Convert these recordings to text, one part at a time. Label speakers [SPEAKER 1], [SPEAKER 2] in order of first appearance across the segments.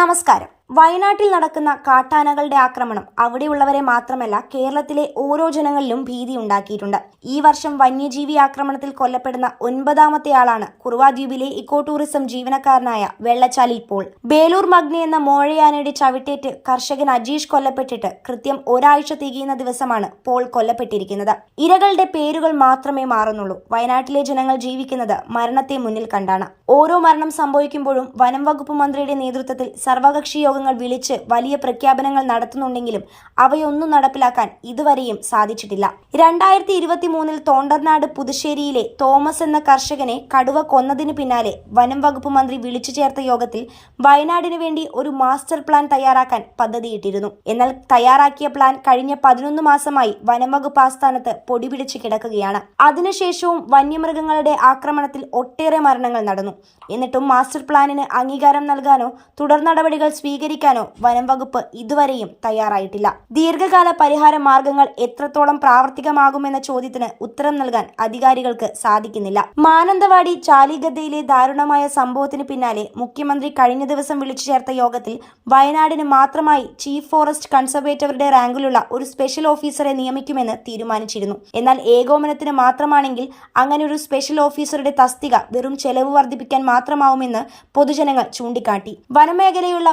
[SPEAKER 1] നമസ്കാരം. വയനാട്ടിൽ നടക്കുന്ന കാട്ടാനകളുടെ ആക്രമണം അവിടെയുള്ളവരെ മാത്രമല്ല കേരളത്തിലെ ഓരോ ജനങ്ങളിലും ഭീതി ഉണ്ടാക്കിയിട്ടുണ്ട്. ഈ വർഷം വന്യജീവി ആക്രമണത്തിൽ കൊല്ലപ്പെടുന്ന ഒൻപതാമത്തെ ആളാണ് കുറുവാദ്വീപിലെ ഇക്കോ ടൂറിസം ജീവനക്കാരനായ വെള്ളച്ചാലി പോൾ. ബേലൂർ മഗ്നി എന്ന മോഴയാനയുടെ ചവിട്ടേറ്റ് കർഷകൻ അജീഷ് കൊല്ലപ്പെട്ടിട്ട് കൃത്യം ഒരാഴ്ച തികയുന്ന ദിവസമാണ് പോൾ കൊല്ലപ്പെട്ടിരിക്കുന്നത്. ഇരകളുടെ പേരുകൾ മാത്രമേ മാറുന്നുള്ളൂ. വയനാട്ടിലെ ജനങ്ങൾ ജീവിക്കുന്നത് മരണത്തെ മുന്നിൽ കണ്ടാണ്. ഓരോ മരണം സംഭവിക്കുമ്പോഴും വനം വകുപ്പ് മന്ത്രിയുടെ നേതൃത്വത്തിൽ സർവകക്ഷി യോഗങ്ങൾ വിളിച്ച് വലിയ പ്രഖ്യാപനങ്ങൾ നടത്തുന്നുണ്ടെങ്കിലും അവയൊന്നും നടപ്പിലാക്കാൻ ഇതുവരെയും സാധിച്ചിട്ടില്ല. രണ്ടായിരത്തി ഇരുപത്തി മൂന്നിൽ തോണ്ടർനാട് പുതുശ്ശേരിയിലെ തോമസ് എന്ന കർഷകനെ കടുവ കൊന്നതിന് പിന്നാലെ വനം വകുപ്പ് മന്ത്രി വിളിച്ചു ചേർത്ത യോഗത്തിൽ വയനാടിന് വേണ്ടി ഒരു മാസ്റ്റർ പ്ലാൻ തയ്യാറാക്കാൻ പദ്ധതിയിട്ടിരുന്നു. എന്നാൽ തയ്യാറാക്കിയ പ്ലാൻ കഴിഞ്ഞ പതിനൊന്ന് മാസമായി വനം വകുപ്പ് ആസ്ഥാനത്ത് പൊടിപിടിച്ച് കിടക്കുകയാണ്. അതിനുശേഷവും വന്യമൃഗങ്ങളുടെ ആക്രമണത്തിൽ ഒട്ടേറെ മരണങ്ങൾ നടന്നു. എന്നിട്ടും മാസ്റ്റർ പ്ലാനിന് അംഗീകാരം നൽകാനോ തുടർ നടപടികൾ സ്വീകരിക്കാനോ വനം വകുപ്പ് ഇതുവരെയും തയ്യാറായിട്ടില്ല. ദീർഘകാല പരിഹാര മാർഗങ്ങൾ എത്രത്തോളം പ്രാവർത്തികമാകുമെന്ന ചോദ്യത്തിന് ഉത്തരം നൽകാൻ അധികാരികൾക്ക് സാധിക്കുന്നില്ല. മാനന്തവാടി ചാലിഗദ്ദയിലെ ദാരുണമായ സംഭവത്തിന് പിന്നാലെ മുഖ്യമന്ത്രി കഴിഞ്ഞ ദിവസം വിളിച്ചു ചേർത്ത യോഗത്തിൽ വയനാടിന് മാത്രമായി ചീഫ് ഫോറസ്റ്റ് കൺസർവേറ്ററുടെ റാങ്കിലുള്ള ഒരു സ്പെഷ്യൽ ഓഫീസറെ നിയമിക്കുമെന്ന് തീരുമാനിച്ചിരുന്നു. എന്നാൽ ഏകോപനത്തിന് മാത്രമാണെങ്കിൽ അങ്ങനെ ഒരു സ്പെഷ്യൽ ഓഫീസറുടെ തസ്തിക വെറും ചെലവ് വർദ്ധിപ്പിക്കാൻ മാത്രമാവുമെന്ന് പൊതുജനങ്ങൾ ചൂണ്ടിക്കാട്ടി. വനമേഖലയുള്ള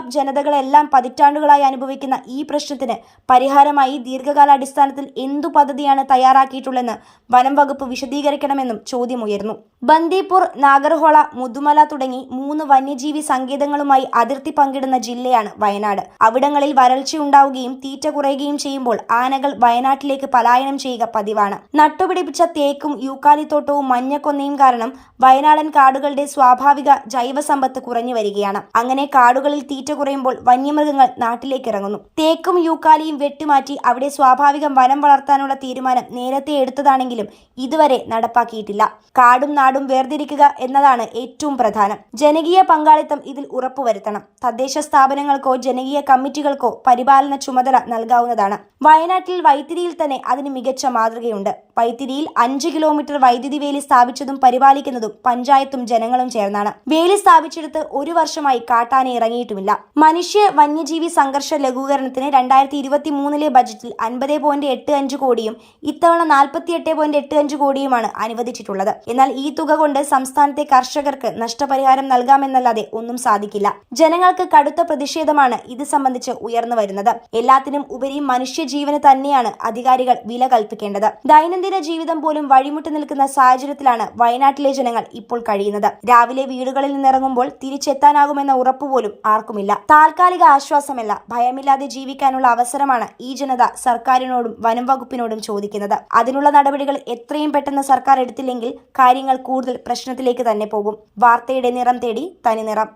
[SPEAKER 1] ജനതകളെല്ലാം പതിറ്റാണ്ടുകളായി അനുഭവിക്കുന്ന ഈ പ്രശ്നത്തിന് പരിഹാരമായി ദീർഘകാലാടിസ്ഥാനത്തിൽ എന്തു പദ്ധതിയാണ് തയ്യാറാക്കിയിട്ടുള്ളതെന്ന് വനം വകുപ്പ് വിശദീകരിക്കണമെന്നും ചോദ്യമുയർന്നു. ബന്ദിപ്പൂർ നാഗർഹോള മുതുമല തുടങ്ങി മൂന്ന് വന്യജീവി സങ്കേതങ്ങളുമായി അതിർത്തി പങ്കിടുന്ന ജില്ലയാണ് വയനാട്. അവിടങ്ങളിൽ വരൾച്ചയുണ്ടാവുകയും തീറ്റ കുറയുകയും ചെയ്യുമ്പോൾ ആനകൾ വയനാട്ടിലേക്ക് പലായനം ചെയ്യുക പതിവാണ്. നട്ടുപിടിപ്പിച്ച തേക്കും യൂക്കാലിത്തോട്ടവും മഞ്ഞക്കൊന്നയും കാരണം വയനാടൻ കാടുകളുടെ സ്വാഭാവിക ജൈവസമ്പത്ത് കുറഞ്ഞു വരികയാണ്. അങ്ങനെ കാടുകളിൽ തീറ്റ കുറയുമ്പോൾ വന്യമൃഗങ്ങൾ നാട്ടിലേക്ക് ഇറങ്ങുന്നു തേക്കും യൂക്കാലിയും വെട്ടിമാറ്റി അവിടെ സ്വാഭാവികം വനം വളർത്താനുള്ള തീരുമാനം നേരത്തെ എടുത്തതാണെങ്കിലും ഇതുവരെ നടപ്പാക്കിയിട്ടില്ല. കാടും നാടും വേർതിരിക്കുക എന്നതാണ് ഏറ്റവും പ്രധാനം. ജനകീയ പങ്കാളിത്തം ഇതിൽ ഉറപ്പുവരുത്തണം. തദ്ദേശ സ്ഥാപനങ്ങൾക്കോ ജനകീയ കമ്മിറ്റികൾക്കോ പരിപാലന ചുമതല നൽകാവുന്നതാണ്. വയനാട്ടിൽ വൈത്തിരിയിൽ തന്നെ അതിന് മികച്ച മാതൃകയുണ്ട്. വൈത്തിരിയിൽ അഞ്ച് കിലോമീറ്റർ വൈദ്യുതി വേലി സ്ഥാപിച്ചതും പരിപാലിക്കുന്നതും പഞ്ചായത്തും ജനങ്ങളും ചേർന്നാണ്. വേലി സ്ഥാപിച്ചെടുത്ത് ഒരു വർഷമായി കാട്ടാന ഇറങ്ങിയിട്ടുമില്ല. മനുഷ്യ വന്യജീവി സംഘർഷ ലഘൂകരണത്തിന് രണ്ടായിരത്തി ഇരുപത്തി മൂന്നിലെ ബജറ്റിൽ അൻപത് പോയിന്റ് എട്ട് അഞ്ച് കോടിയും ഇത്തവണ നാൽപ്പത്തി എട്ട് പോയിന്റ് എട്ട് അഞ്ച് കോടിയുമാണ് അനുവദിച്ചിട്ടുള്ളത്. എന്നാൽ ഈ തുക കൊണ്ട് സംസ്ഥാനത്തെ കർഷകർക്ക് നഷ്ടപരിഹാരം നൽകാമെന്നല്ലാതെ ഒന്നും സാധിക്കില്ല. ജനങ്ങൾക്ക് കടുത്ത പ്രതിഷേധമാണ് ഇത് സംബന്ധിച്ച് ഉയർന്നു വരുന്നത്. എല്ലാത്തിനും ഉപരി മനുഷ്യജീവന് തന്നെയാണ് അധികാരികൾ വില കൽപ്പിക്കേണ്ടത്. ദൈനംദിന ജീവിതം പോലും വഴിമുട്ടി നിൽക്കുന്ന സാഹചര്യത്തിലാണ് വയനാട്ടിലെ ജനങ്ങൾ ഇപ്പോൾ കഴിയുന്നത്. രാവിലെ വീടുകളിൽ നിന്നിറങ്ങുമ്പോൾ തിരിച്ചെത്താനാകുമെന്ന ഉറപ്പ് പോലും ആർക്കുമില്ല. താൽക്കാലിക ആശ്വാസമല്ല. ഭയമില്ലാതെ ജീവിക്കാനുള്ള അവസരമാണ് ഈ ജനത സർക്കാരിനോടും വനം വകുപ്പിനോടും ചോദിക്കുന്നത്. അതിനുള്ള നടപടികൾ എത്രയും പെട്ടെന്ന് സർക്കാർ എടുത്തില്ലെങ്കിൽ കാര്യങ്ങൾ കൂടുതൽ പ്രശ്നത്തിലേക്ക് തന്നെ പോകും. വാർത്തയുടെ നിറം തേടി തനി നിറം